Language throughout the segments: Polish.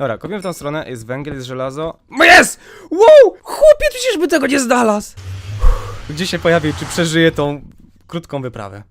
Dobra, kopiemy w tą stronę, jest węgiel, jest żelazo. No Jest! Wow! Chłopie, przecież by tego nie znalazł! Gdzie się pojawi, czy przeżyje tą krótką wyprawę?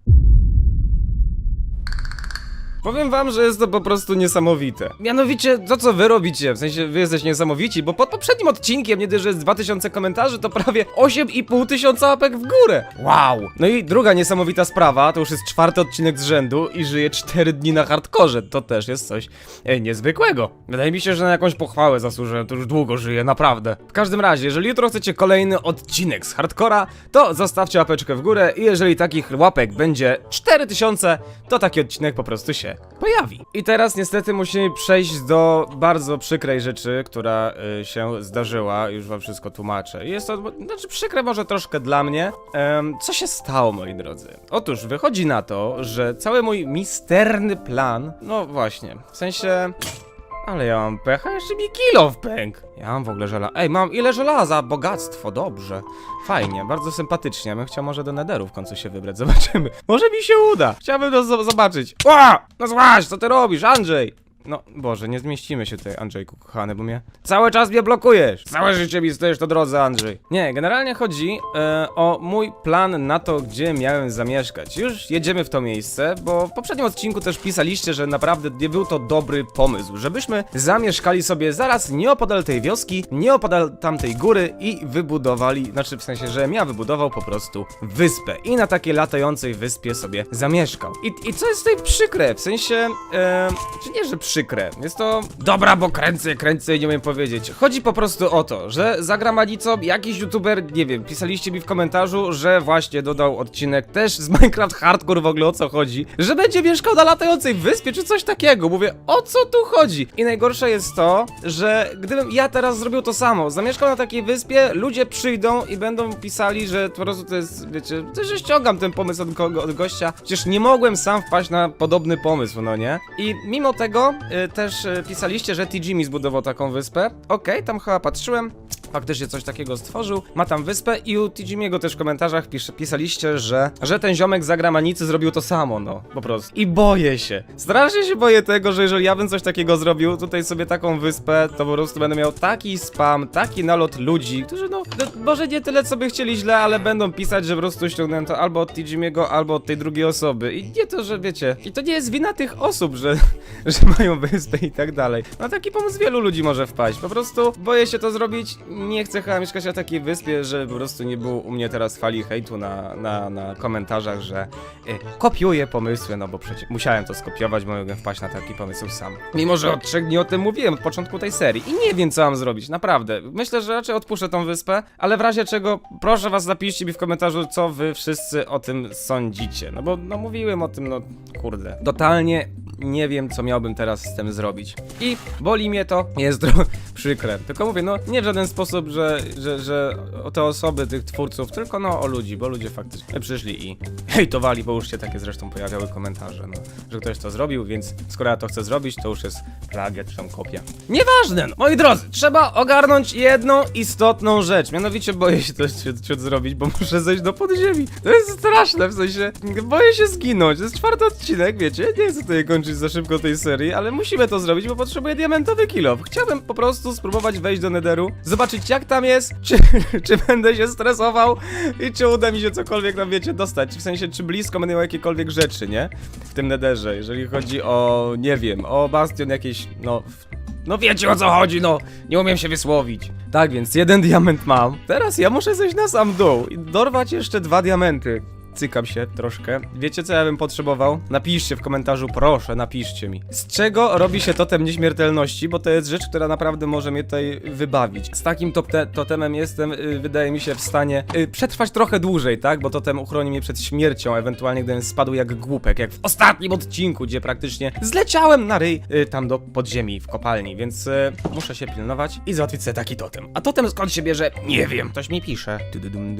Powiem wam, że jest to po prostu niesamowite. Mianowicie, to co wy robicie, w sensie wy jesteście niesamowici, bo pod poprzednim odcinkiem, nie dość, że jest 2000 komentarzy, to prawie 8,5 tysiąca łapek w górę. Wow! No i druga niesamowita sprawa, to już jest czwarty odcinek z rzędu i żyje 4 dni na hardkorze. To też jest coś e, niezwykłego. Wydaje mi się, że na jakąś pochwałę zasłużę, to już długo żyję, naprawdę. W każdym razie, jeżeli jutro chcecie kolejny odcinek z hardcora, to zostawcie łapeczkę w górę i jeżeli takich łapek będzie 4000, to taki odcinek po prostu się pojawi. I teraz niestety musimy przejść do bardzo przykrej rzeczy, która y, się zdarzyła, już wam wszystko tłumaczę. Jest to, znaczy przykre może troszkę dla mnie. Em, co się stało, moi drodzy? Otóż wychodzi na to, że cały mój misterny plan, no właśnie, w sensie... Ale ja mam pecha, jeszcze mi kilo w pęk. Ja mam w ogóle żelaza. Ej, mam ile żelaza? Bogactwo, dobrze. Fajnie, bardzo sympatycznie. Ja bym chciał może do Nederu w końcu się wybrać. Zobaczymy. Może mi się uda. Chciałbym to zo- zobaczyć. Ła! No złaś, co ty robisz, Andrzej? No, Boże, nie zmieścimy się tutaj, Andrzejku, kochany, bo mnie... Cały czas mnie blokujesz! Całe życie mi stoisz to drodze, Andrzej. Nie, generalnie chodzi e, o mój plan na to, gdzie miałem zamieszkać. Już jedziemy w to miejsce, bo w poprzednim odcinku też pisaliście, że naprawdę nie był to dobry pomysł, żebyśmy zamieszkali sobie zaraz nieopodal tej wioski, nieopodal tamtej góry i wybudowali, znaczy w sensie, że ja wybudował po prostu wyspę i na takiej latającej wyspie sobie zamieszkał. I, i co jest tutaj przykre, w sensie, e, czy nie, że przykre, jest to dobra, bo kręcę, kręcę i nie umiem powiedzieć. Chodzi po prostu o to, że za granicą jakiś youtuber, nie wiem, pisaliście mi w komentarzu, że właśnie dodał odcinek też z Minecraft Hardcore w ogóle o co chodzi, że będzie mieszkał na latającej wyspie czy coś takiego. Mówię, o co tu chodzi? I najgorsze jest to, że gdybym ja teraz zrobił to samo, zamieszkał na takiej wyspie, ludzie przyjdą i będą pisali, że po prostu to jest, wiecie, że ściągam ten pomysł od, od gościa. Przecież nie mogłem sam wpaść na podobny pomysł, no nie? I mimo tego też y, pisaliście, że TG mi zbudował taką wyspę. Okej, tam chyba patrzyłem. Faktycznie coś takiego stworzył, ma tam wyspę i u Tijimiego też w komentarzach pisz, pisaliście, że, że ten ziomek z Agramanicy zrobił to samo, no, po prostu. I boję się, strasznie się boję tego, że jeżeli ja bym coś takiego zrobił, tutaj sobie taką wyspę, to po prostu będę miał taki spam, taki nalot ludzi, którzy no, no może nie tyle co by chcieli źle, ale będą pisać, że po prostu ściągnąłem to albo od Tijimiego, albo od tej drugiej osoby. I nie to, że wiecie, i to nie jest wina tych osób, że, że mają wyspę i tak dalej. Na taki pomysł wielu ludzi może wpaść, po prostu boję się to zrobić, nie chcę chyba mieszkać na takiej wyspie, że po prostu nie było u mnie teraz fali hejtu na, na, na komentarzach, że y, kopiuję pomysły, no bo przecież musiałem to skopiować, bo mogłem wpaść na taki pomysł sam. Mimo, że od trzech dni o tym mówiłem od początku tej serii i nie wiem co mam zrobić, naprawdę. Myślę, że raczej odpuszczę tą wyspę, ale w razie czego proszę was napiszcie mi w komentarzu, co wy wszyscy o tym sądzicie, no bo no mówiłem o tym, no kurde. Totalnie nie wiem, co miałbym teraz z tym zrobić. I boli mnie to, jest przykre. Tylko mówię, no nie w żaden sposób, że, że, że o te osoby, tych twórców, tylko no o ludzi, bo ludzie faktycznie przyszli i hejtowali, bo już się takie zresztą pojawiały komentarze, no, że ktoś to zrobił, więc skoro ja to chcę zrobić, to już jest plagiat czy tam kopia. Nieważne, no. moi drodzy, trzeba ogarnąć jedną istotną rzecz, mianowicie boję się to ciut, ciut zrobić, bo muszę zejść do podziemi. To jest straszne, w sensie, boję się zginąć, to jest czwarty odcinek, wiecie, nie chcę tutaj kończyć za szybko tej serii, ale musimy to zrobić, bo potrzebuję diamentowy kilo. Chciałbym po prostu spróbować wejść do Netheru, zobaczyć jak tam jest, czy, czy będę się stresował i czy uda mi się cokolwiek tam, wiecie, dostać. W sensie, czy blisko będę miał jakiekolwiek rzeczy, nie? W tym Netherze, jeżeli chodzi o, nie wiem, o bastion jakieś, no... No wiecie o co chodzi, no! Nie umiem się wysłowić. Tak więc, jeden diament mam. Teraz ja muszę zejść na sam dół i dorwać jeszcze dwa diamenty. Cykam się troszkę. Wiecie co ja bym potrzebował? Napiszcie w komentarzu, proszę, napiszcie mi. Z czego robi się totem nieśmiertelności, bo to jest rzecz, która naprawdę może mnie tutaj wybawić. Z takim topte- totemem jestem, y, wydaje mi się, w stanie y, przetrwać trochę dłużej, tak? Bo totem uchroni mnie przed śmiercią, ewentualnie gdybym spadł jak głupek, jak w ostatnim odcinku, gdzie praktycznie zleciałem na ryj y, tam do podziemi w kopalni, więc y, muszę się pilnować i załatwić sobie taki totem. A totem skąd się bierze? Nie wiem. Ktoś mi pisze.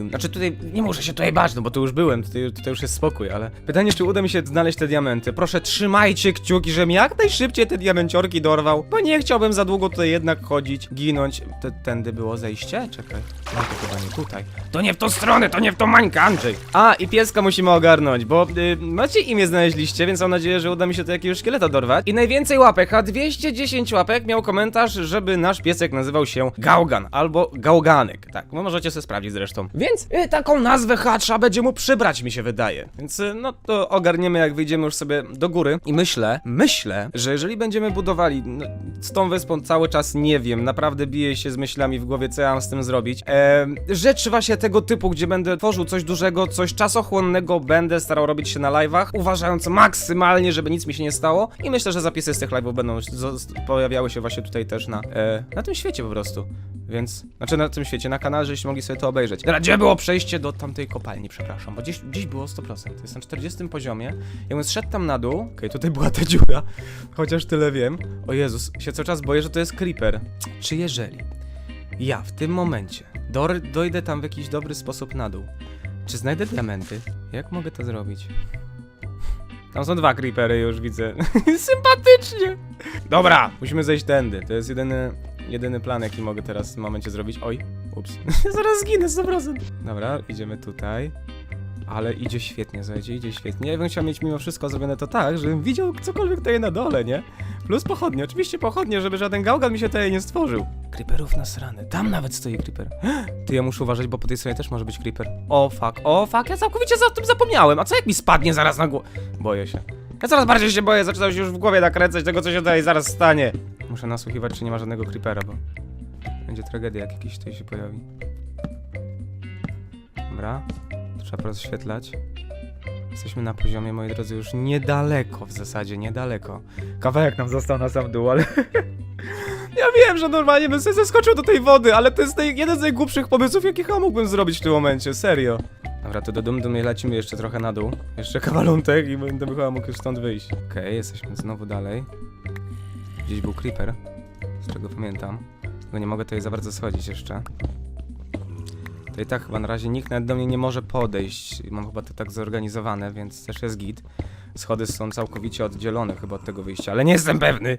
Znaczy tutaj nie muszę się tutaj bać, no bo tu już byłem, tutaj, tutaj już jest spokój, ale pytanie, czy uda mi się znaleźć te diamenty. Proszę, trzymajcie kciuki, żebym jak najszybciej te diamenciorki dorwał, bo nie chciałbym za długo tutaj jednak chodzić, ginąć. Te, tędy było zejście? Czekaj. No to chyba nie tutaj. To nie w tą stronę, to nie w tą mańkę, Andrzej. A, i pieska musimy ogarnąć, bo y, macie imię znaleźliście, więc mam nadzieję, że uda mi się do jakiegoś szkieleta dorwać. I najwięcej łapek, a 210 łapek miał komentarz, żeby nasz piesek nazywał się Gaugan albo Gauganek. Tak, no możecie sobie sprawdzić zresztą. Więc y, taką nazwę H trzeba będzie mu przybrać, mi się wydaje. Więc y, no to ogarniemy, jak wyjdziemy już sobie do góry. I myślę, myślę, że jeżeli będziemy budowali no, z tą wyspą cały czas nie wiem, naprawdę biję się z myślami w głowie, co ja mam z tym zrobić. Ehm, rzecz właśnie tego typu, gdzie będę tworzył coś dużego, coś czasochłonnego, będę starał robić się na live'ach, uważając maksymalnie, żeby nic mi się nie stało. I myślę, że zapisy z tych live'ów będą pojawiały się właśnie tutaj też na, e, na tym świecie po prostu. Więc, znaczy na tym świecie, na kanale, żebyście mogli sobie to obejrzeć. Teraz gdzie było przejście do tamtej kopalni, przepraszam, bo gdzieś, było 100%. To jest na 40 poziomie. Jakbym zszedł tam na dół, okej, tutaj była ta dziura, chociaż tyle wiem. O Jezus, się cały czas boję, że to jest creeper. Czy jeżeli ja w tym momencie dor- dojdę tam w jakiś dobry sposób na dół, czy znajdę diamenty? Jak mogę to zrobić? Tam są dwa creepery, już widzę. Sympatycznie! Dobra, musimy zejść tędy. To jest jedyny, jedyny plan, jaki mogę teraz w momencie zrobić. Oj, ups. Zaraz zginę 100%. Dobra, idziemy tutaj. Ale idzie świetnie, słuchajcie, idzie świetnie. Ja bym chciał mieć mimo wszystko zrobione to tak, żebym widział cokolwiek tutaj na dole, nie? Plus pochodnie, oczywiście pochodnie, żeby żaden gałgan mi się tutaj nie stworzył. Creeperów na srany. Tam nawet stoi creeper. Ty, ja muszę uważać, bo po tej stronie też może być creeper. O fuck, o fuck, ja całkowicie za tym zapomniałem. A co jak mi spadnie zaraz na głowę? Boję się. Ja coraz bardziej się boję, zaczynam się już w głowie nakręcać tego, co się tutaj zaraz stanie. Muszę nasłuchiwać, czy nie ma żadnego creepera, bo będzie tragedia, jak jakiś tutaj się pojawi. Dobra, trzeba rozświetlać. Jesteśmy na poziomie, moi drodzy, już niedaleko w zasadzie, niedaleko. Kawałek nam został na sam dół, ale... ja wiem, że normalnie bym sobie zeskoczył do tej wody, ale to jest naj... jeden z najgłupszych pomysłów, jakich ja mógłbym zrobić w tym momencie, serio. Dobra, to do dum dum lecimy jeszcze trochę na dół. Jeszcze kawalątek i będę chyba mógł już stąd wyjść. Okej, jesteśmy znowu dalej. Gdzieś był creeper, z czego pamiętam. Tylko nie mogę tutaj za bardzo schodzić jeszcze. To i tak chyba na razie nikt nawet do mnie nie może podejść. Mam chyba to tak zorganizowane, więc też jest git. Schody są całkowicie oddzielone chyba od tego wyjścia, ale nie jestem pewny.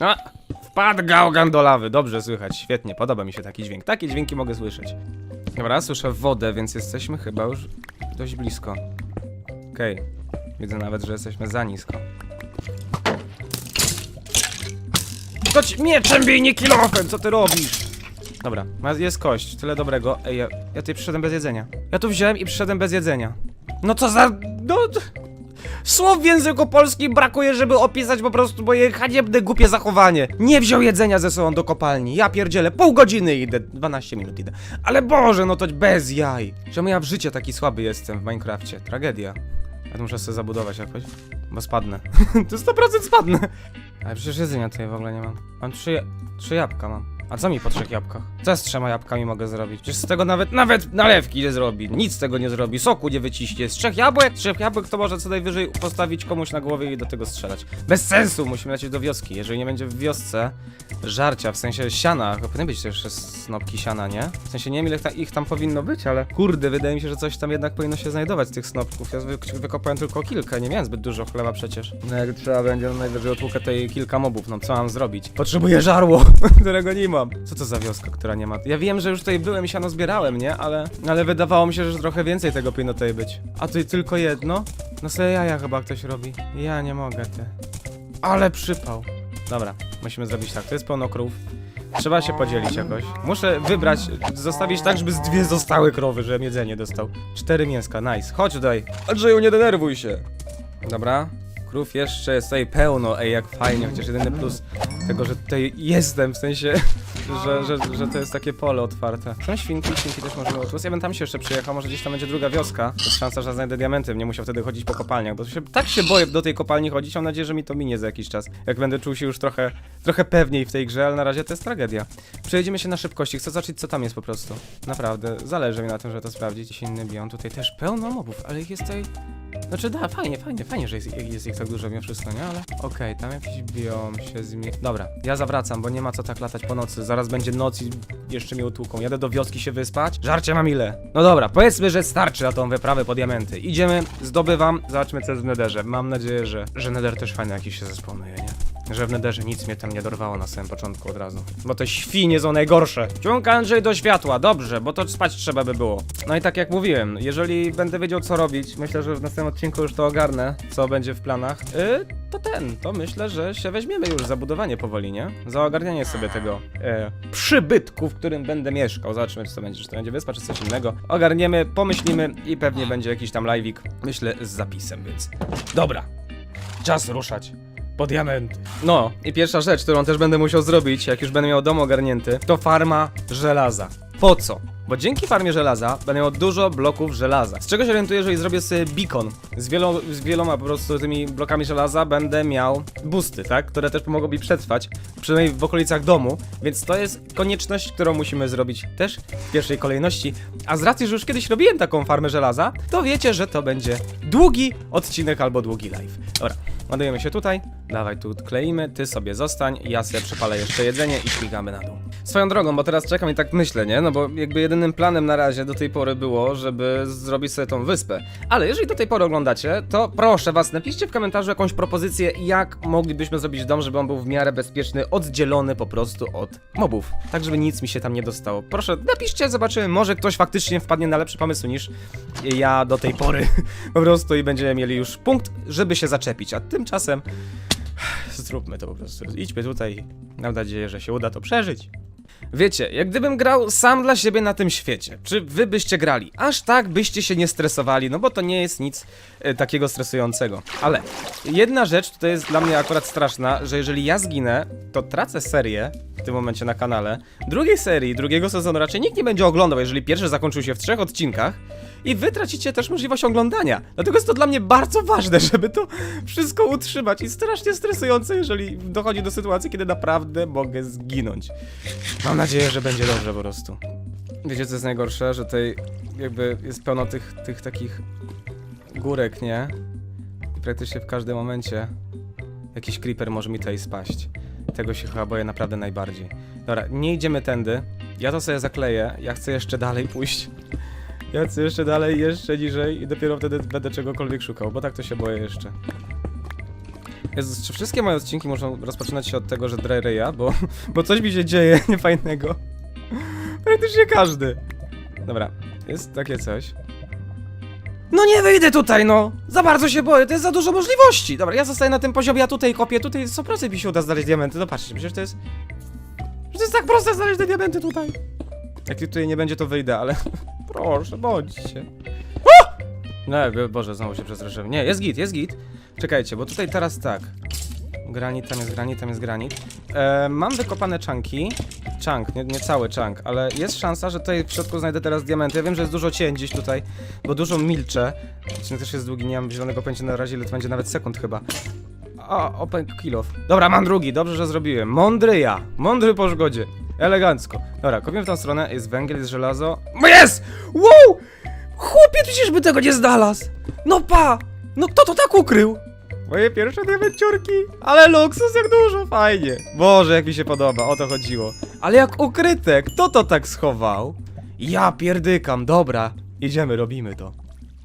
A, wpadł gałgan do lawy. Dobrze słychać, świetnie, podoba mi się taki dźwięk. Takie dźwięki mogę słyszeć. Dobra, słyszę wodę, więc jesteśmy chyba już dość blisko. Okej, widzę nawet, że jesteśmy za nisko. Ci mieczem bij, nie kilofem, co ty robisz? Dobra, ma- jest kość, tyle dobrego. Ej, ja, ja tutaj przyszedłem bez jedzenia. Ja tu wziąłem i przyszedłem bez jedzenia. No co za... No... d- Słów w języku polskim brakuje, żeby opisać po prostu moje haniebne, głupie zachowanie. Nie wziął jedzenia ze sobą do kopalni. Ja pierdzielę, pół godziny idę, 12 minut idę. Ale Boże, no to bez jaj. Czemu ja w życiu taki słaby jestem w Minecrafcie? Tragedia. Ja to muszę sobie zabudować jakoś, bo spadnę. to 100% spadnę. Ale przecież jedzenia tutaj w ogóle nie mam. Mam trzy, trzy jabłka mam. A co mi po trzech jabłkach? Co z trzema jabłkami mogę zrobić? Przecież z tego nawet, nawet nalewki nie zrobi. Nic z tego nie zrobi. Soku nie wyciśnie. Z trzech jabłek? Trzech jabłek to może co najwyżej postawić komuś na głowie i do tego strzelać. Bez sensu! Musimy lecieć do wioski. Jeżeli nie będzie w wiosce żarcia, w sensie siana, to powinny być też snopki siana, nie? W sensie nie wiem ile ta, ich tam powinno być, ale kurde, wydaje mi się, że coś tam jednak powinno się znajdować z tych snopków. Ja wy, wykopałem tylko kilka, nie miałem zbyt dużo chleba przecież. No jak trzeba będzie, no najwyżej otłukę tej kilka mobów, no co mam zrobić? Potrzebuję żarło, którego nie mam. Co to za wioska, która nie ma? Ja wiem, że już tutaj byłem i siano zbierałem, nie? Ale, ale wydawało mi się, że trochę więcej tego powinno tutaj być. A tutaj tylko jedno? No sobie jaja chyba ktoś robi. Ja nie mogę, ty. Ale przypał. Dobra, musimy zrobić tak. To jest pełno krów. Trzeba się podzielić jakoś. Muszę wybrać, zostawić tak, żeby z dwie zostały krowy, żebym jedzenie dostał. Cztery mięska, nice. Chodź tutaj. Andrzeju, nie denerwuj się. Dobra. Krów jeszcze jest tutaj pełno, ej jak fajnie, chociaż jedyny plus tego, że tutaj jestem, w sensie, że, że, że to jest takie pole otwarte. Są świnki, świnki też możemy plus. Ja bym tam się jeszcze przyjechał, może gdzieś tam będzie druga wioska. Jest szansa, że znajdę diamenty, nie musiał wtedy chodzić po kopalniach, bo się, tak się boję do tej kopalni chodzić, mam nadzieję, że mi to minie za jakiś czas. Jak będę czuł się już trochę, trochę pewniej w tej grze, ale na razie to jest tragedia. Przejedziemy się na szybkości, chcę zobaczyć co tam jest po prostu. Naprawdę, zależy mi na tym, żeby to sprawdzić. Jakiś inny bion, tutaj też pełno mobów, ale ich jest tutaj Znaczy da, fajnie, fajnie, fajnie, że jest, jest ich tak dużo mimo wszystko, nie? Ale okej, tam jakiś biom się zmieni... Dobra, ja zawracam, bo nie ma co tak latać po nocy. Zaraz będzie noc i jeszcze mnie utłuką. Jadę do wioski się wyspać. Żarcie mam ile? No dobra, powiedzmy, że starczy na tą wyprawę po diamenty. Idziemy, zdobywam, zobaczmy co jest w nederze. Mam nadzieję, że, że neder też fajny jakiś się zesponuje, nie? Że w nederze nic mnie tam nie dorwało na samym początku od razu. Bo te świnie są najgorsze. Ciąg Andrzej do światła, dobrze, bo to spać trzeba by było. No i tak jak mówiłem, jeżeli będę wiedział co robić, myślę, że w następnym odcinku już to ogarnę, co będzie w planach, yy, to ten, to myślę, że się weźmiemy już za budowanie powoli, nie? Za ogarnianie sobie tego e, przybytku, w którym będę mieszkał. Zobaczymy, czy to będzie, czy to będzie wyspa, czy coś innego. Ogarniemy, pomyślimy i pewnie będzie jakiś tam live'ik, myślę, z zapisem, więc... Dobra, czas ruszać po diamenty. No, i pierwsza rzecz, którą też będę musiał zrobić, jak już będę miał dom ogarnięty, to farma żelaza. Po co? Bo dzięki farmie żelaza będę miał dużo bloków żelaza. Z czego się orientuję, jeżeli zrobię sobie beacon z, wielo, z wieloma po prostu tymi blokami żelaza, będę miał boosty, tak? Które też pomogą mi przetrwać, przynajmniej w okolicach domu, więc to jest konieczność, którą musimy zrobić też w pierwszej kolejności. A z racji, że już kiedyś robiłem taką farmę żelaza, to wiecie, że to będzie długi odcinek albo długi live. Dobra, ładujemy się tutaj, dawaj tu kleimy, ty sobie zostań, ja sobie przepalę jeszcze jedzenie i śmigamy na dół. Swoją drogą, bo teraz czekam i tak myślę, nie? No bo jakby jedynym planem na razie do tej pory było, żeby zrobić sobie tą wyspę. Ale jeżeli do tej pory oglądacie, to proszę was, napiszcie w komentarzu jakąś propozycję, jak moglibyśmy zrobić dom, żeby on był w miarę bezpieczny, oddzielony po prostu od mobów. Tak, żeby nic mi się tam nie dostało. Proszę, napiszcie, zobaczymy, może ktoś faktycznie wpadnie na lepszy pomysł niż ja do tej pory. po prostu i będziemy mieli już punkt, żeby się zaczepić. A tymczasem zróbmy to po prostu. Idźmy tutaj. Mam nadzieję, że się uda to przeżyć. Wiecie, jak gdybym grał sam dla siebie na tym świecie, czy wy byście grali, aż tak byście się nie stresowali, no bo to nie jest nic e, takiego stresującego. Ale jedna rzecz tutaj jest dla mnie akurat straszna, że jeżeli ja zginę, to tracę serię w tym momencie na kanale. Drugiej serii, drugiego sezonu raczej nikt nie będzie oglądał, jeżeli pierwszy zakończył się w trzech odcinkach. I wy tracicie też możliwość oglądania. Dlatego jest to dla mnie bardzo ważne, żeby to wszystko utrzymać. I strasznie stresujące, jeżeli dochodzi do sytuacji, kiedy naprawdę mogę zginąć. Mam nadzieję, że będzie dobrze po prostu. Wiecie co jest najgorsze? Że tutaj jakby jest pełno tych, tych takich górek, nie? I praktycznie w każdym momencie jakiś creeper może mi tutaj spaść. Tego się chyba boję naprawdę najbardziej. Dobra, nie idziemy tędy. Ja to sobie zakleję. Ja chcę jeszcze dalej pójść. Ja chcę jeszcze dalej, jeszcze niżej i dopiero wtedy będę czegokolwiek szukał, bo tak to się boję jeszcze. Jezus, czy wszystkie moje odcinki muszą rozpoczynać się od tego, że drę ryja, bo, bo coś mi się dzieje niefajnego. Praktycznie każdy. Dobra, jest takie coś. No nie wyjdę tutaj, no! Za bardzo się boję, to jest za dużo możliwości! Dobra, ja zostaję na tym poziomie, ja tutaj kopię, tutaj 100% mi się uda znaleźć diamenty, no patrzcie, przecież to jest... Że to jest tak proste znaleźć te diamenty tutaj! Jak tutaj nie będzie, to wyjdę, ale... Proszę, bądźcie. O! No, Boże, znowu się przestraszyłem. Nie, jest git, jest git. Czekajcie, bo tutaj teraz tak. Granit, tam jest granit, tam jest granit. E, mam wykopane czanki. Czank, nie, nie cały czank, ale jest szansa, że tutaj w środku znajdę teraz diamenty. Ja wiem, że jest dużo cień gdzieś tutaj, bo dużo milczę. Odcinek też jest długi, nie mam zielonego pojęcia na razie, ile to będzie nawet sekund chyba. O, open kill off. Dobra, mam drugi, dobrze, że zrobiłem. Mądry ja, mądry po szkodzie. Elegancko. Dobra, kopię w tą stronę, jest węgiel, jest żelazo. No jest! Wow! Chłopie, przecież by tego nie znalazł! No pa! No kto to tak ukrył? Moje pierwsze diamenciurki, ale luksus jak dużo, fajnie. Boże, jak mi się podoba, o to chodziło. Ale jak ukryte, kto to tak schował? Ja pierdykam, dobra, idziemy, robimy to.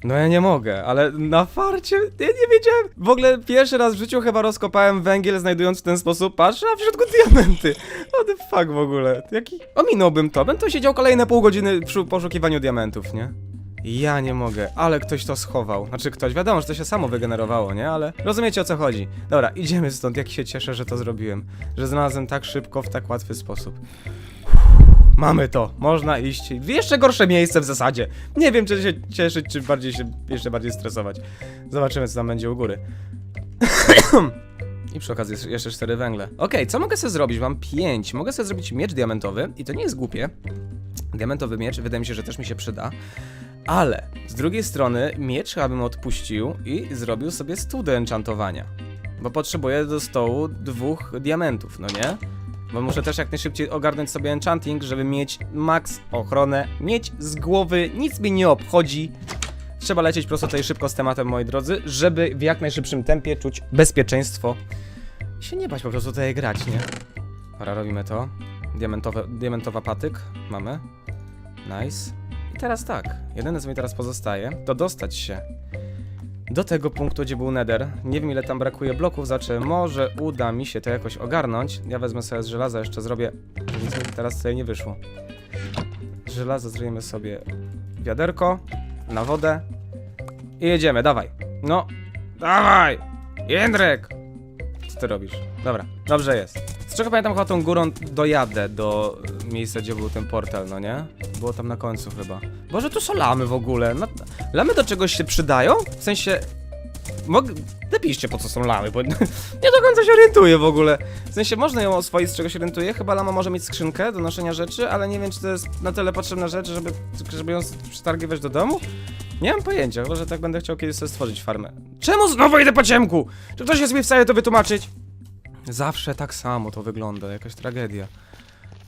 No ja nie mogę, ale na farcie ja nie wiedziałem. W ogóle pierwszy raz w życiu chyba rozkopałem węgiel znajdując w ten sposób, patrzę, a w środku diamenty. What the fuck w ogóle? Jaki... Ominąłbym to, bym tu siedział kolejne pół godziny przy poszukiwaniu diamentów, nie? Ja nie mogę, ale ktoś to schował. Znaczy ktoś, wiadomo, że to się samo wygenerowało, nie? Ale rozumiecie o co chodzi. Dobra, idziemy stąd, jak się cieszę, że to zrobiłem. Że znalazłem tak szybko, w tak łatwy sposób. Mamy to, można iść. W jeszcze gorsze miejsce w zasadzie. Nie wiem, czy się cieszyć, czy bardziej się jeszcze bardziej stresować. Zobaczymy, co tam będzie u góry. I przy okazji jeszcze cztery węgle. Okej, co mogę sobie zrobić? Mam pięć. Mogę sobie zrobić miecz diamentowy i to nie jest głupie. Diamentowy miecz, wydaje mi się, że też mi się przyda. Ale z drugiej strony miecz chyba bym odpuścił i zrobił sobie stół do enchantowania. Bo potrzebuję do stołu dwóch diamentów, no nie? Bo muszę też jak najszybciej ogarnąć sobie enchanting, żeby mieć max ochronę, mieć z głowy, nic mi nie obchodzi. Trzeba lecieć prosto tutaj szybko z tematem, moi drodzy, żeby w jak najszybszym tempie czuć bezpieczeństwo i się nie bać po prostu tutaj grać, nie? Dobra, robimy to. Diamentowe, diamentowa patyk mamy. Nice. I teraz tak, jedyne co mi teraz pozostaje, to dostać się do tego punktu, gdzie był nether. Nie wiem ile tam brakuje bloków, znaczy może uda mi się to jakoś ogarnąć. Ja wezmę sobie z żelaza, jeszcze zrobię, nic mi teraz tutaj nie wyszło. Żelaza zrobimy sobie wiaderko na wodę i jedziemy, dawaj. No, dawaj! Jędrek! Co ty robisz? Dobra, dobrze jest. Z czego pamiętam, chyba tą górą dojadę do miejsca, gdzie był ten portal, no nie? Było tam na końcu chyba. Boże, tu są lamy w ogóle. No, lamy do czegoś się przydają? W sensie... Mog... Napiszcie po co są lamy, bo nie do końca się orientuję w ogóle. W sensie można ją oswoić, z się orientuje. Chyba lama może mieć skrzynkę do noszenia rzeczy, ale nie wiem, czy to jest na tyle potrzebna rzecz, żeby, żeby ją przytargiwać do domu. Nie mam pojęcia, chyba że tak będę chciał kiedyś sobie stworzyć farmę. Czemu znowu idę po ciemku? Czy ktoś jest mi w stanie to wytłumaczyć? Zawsze tak samo to wygląda, jakaś tragedia.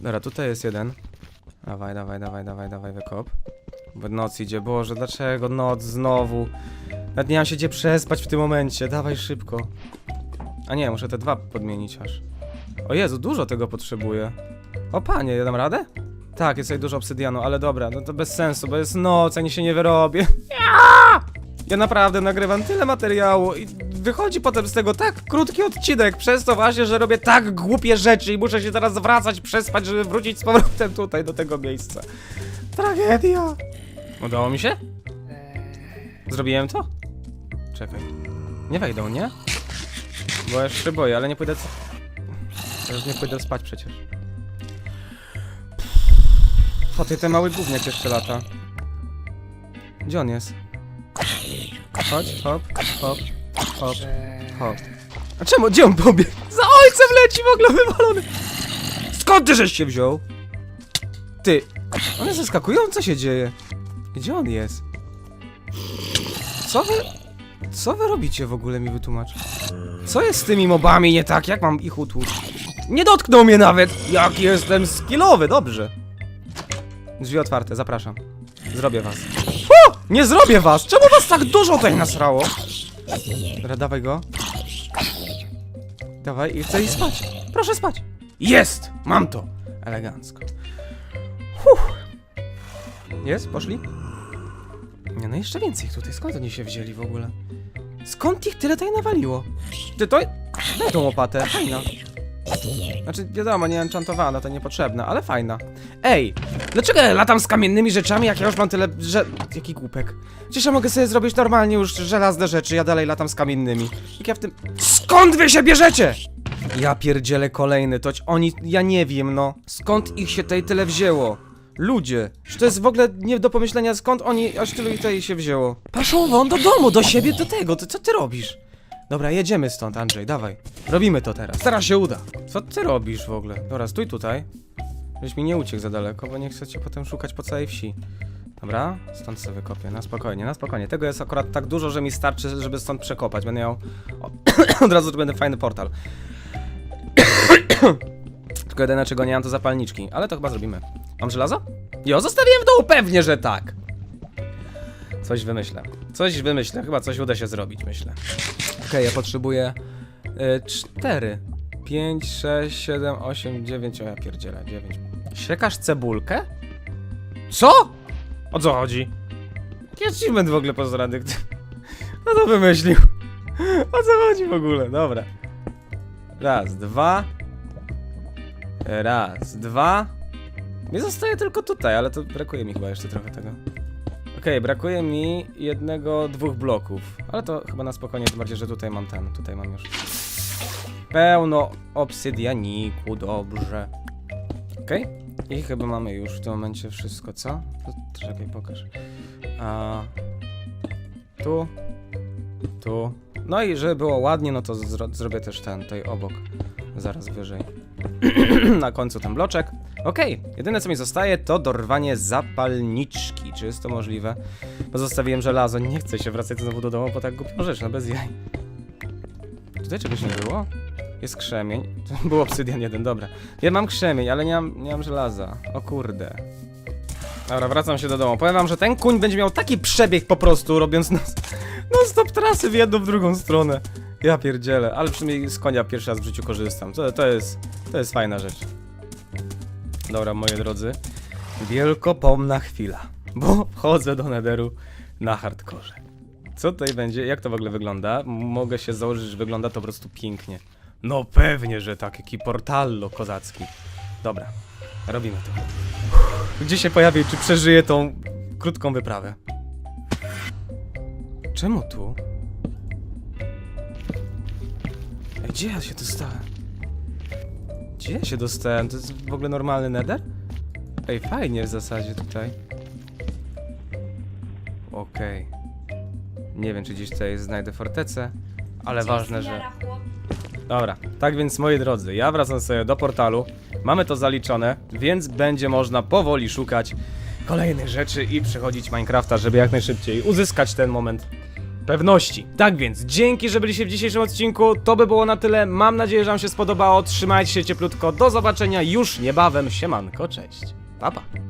Dobra, tutaj jest jeden. Dawaj, dawaj, dawaj, dawaj, dawaj, wykop. Noc idzie, Boże, dlaczego noc znowu? Nawet nie mam się gdzie przespać w tym momencie, dawaj szybko. A nie, muszę te dwa podmienić aż. O Jezu, dużo tego potrzebuję. O panie, ja dam radę? Tak, jest tutaj dużo obsydianu, ale dobra, no to bez sensu, bo jest noc, ani się nie wyrobię. Ja naprawdę nagrywam tyle materiału i wychodzi potem z tego tak krótki odcinek, przez to właśnie, że robię tak głupie rzeczy i muszę się teraz wracać, przespać, żeby wrócić z powrotem tutaj, do tego miejsca. Tragedia. Udało mi się? Zrobiłem to? Czekaj. Nie wejdą, nie? Bo ja się boję, ale nie pójdę... Już nie pójdę spać przecież. O, ty ten mały gówniak jeszcze lata. Gdzie on jest? Chodź, hop, hop, hop, hop. A czemu? Gdzie on pobiegł? Za ojcem leci w ogóle wywalony! Skąd ty żeś się wziął? Ty, one zaskakują? Co się dzieje? Gdzie on jest? Co wy... Co wy robicie w ogóle mi wytłumacz? Co jest z tymi mobami nie tak? Jak mam ich utłuc? Nie dotknął mnie nawet! Jak jestem skillowy, dobrze. Drzwi otwarte, zapraszam. Zrobię was. O! Nie zrobię was! Czemu was tak dużo tutaj nasrało? Dobra, dawaj go. Dawaj i chcę iść spać. Proszę spać. Jest! Mam to! Elegancko. Huh. Jest? Poszli? Nie, no jeszcze więcej tutaj. Skąd oni się wzięli w ogóle? Skąd ich tyle tutaj nawaliło? Ty to... Daj tą łopatę, fajna. Znaczy, wiadomo, nie enchantowana, to niepotrzebna, ale fajna. Ej, dlaczego ja latam z kamiennymi rzeczami, jak ja już mam tyle, że... Jaki głupek. Przecież ja mogę sobie zrobić normalnie już żelazne rzeczy, ja dalej latam z kamiennymi. Jak ja w tym... Skąd wy się bierzecie? Ja pierdzielę kolejny, toć oni... Ja nie wiem, no. Skąd ich się tutaj tyle wzięło? Ludzie, czy to jest w ogóle nie do pomyślenia, skąd oni aż tylu tutaj się wzięło? Paszą won do domu, do siebie, do tego, to co ty robisz? Dobra, jedziemy stąd, Andrzej, dawaj. Robimy to teraz. Teraz się uda. Co ty robisz w ogóle? Dobra, stój tutaj. Żebyś mi nie uciekł za daleko, bo nie chcę cię potem szukać po całej wsi. Dobra, stąd sobie wykopię, na spokojnie, na spokojnie. Tego jest akurat tak dużo, że mi starczy, żeby stąd przekopać. Będę miał... O, od razu będę fajny portal. Tylko jedyne, czego nie mam, to zapalniczki. Ale to chyba zrobimy. Mam żelazo? Jo, zostawiłem w dołu, pewnie, że tak. Coś wymyślę. Coś wymyślę, chyba coś uda się zrobić, myślę. Okej, ja potrzebuję y, cztery. Pięć, sześć, siedem, osiem, dziewięć. O ja pierdzielę, dziewięć. Siekasz cebulkę? Co? O co chodzi? Jaki achievement w ogóle pozdrany? Kto to wymyślił? O co chodzi w ogóle? Dobra. Raz, dwa. Raz, dwa. Nie zostaje tylko tutaj, ale to brakuje mi chyba jeszcze trochę tego. Okej, brakuje mi jednego, dwóch bloków. Ale to chyba na spokojnie, tym bardziej, że tutaj mam ten, tutaj mam już. Pełno obsydianiku, dobrze. Okej, i chyba mamy już w tym momencie wszystko, co? Czekaj, pokaż. A, tu, tu. No i żeby było ładnie, no to zro zrobię też ten, tutaj obok, zaraz wyżej. na końcu ten bloczek. Okej, jedyne co mi zostaje to dorwanie zapalniczki. Czy jest to możliwe? Bo zostawiłem żelazo, nie chcę się wracać znowu do domu, bo tak głupią rzecz, no bez jaj. Tutaj czegoś nie było? Jest krzemień. Był obsydian jeden, dobra. Ja mam krzemień, ale nie mam, nie mam żelaza. O kurde. Dobra, wracam się do domu. Powiem wam, że ten kuń będzie miał taki przebieg po prostu, robiąc non, non stop trasy w jedną, w drugą stronę. Ja pierdzielę, ale przynajmniej z konia pierwszy raz w życiu korzystam. To, to jest, to jest fajna rzecz. Dobra, moi drodzy. Wielkopomna chwila, bo wchodzę do nederu na hardkorze. Co tutaj będzie? Jak to w ogóle wygląda? Mogę się założyć, że wygląda to po prostu pięknie. No pewnie, że tak, jaki portallo kozacki. Dobra, robimy to. Gdzie się pojawi, czy przeżyję tą krótką wyprawę? Czemu tu? Gdzie ja się dostałem? Gdzie ja się dostałem? To jest w ogóle normalny nether? Ej, fajnie w zasadzie tutaj. Okej. Nie wiem, czy gdzieś tutaj znajdę fortecę, ale ważne, że... Dobra, tak więc moi drodzy, ja wracam sobie do portalu, mamy to zaliczone, więc będzie można powoli szukać kolejnych rzeczy i przechodzić Minecrafta, żeby jak najszybciej uzyskać ten moment pewności. Tak więc, dzięki, że byliście w dzisiejszym odcinku, to by było na tyle, mam nadzieję, że wam się spodobało, trzymajcie się cieplutko, do zobaczenia już niebawem, siemanko, cześć, pa pa.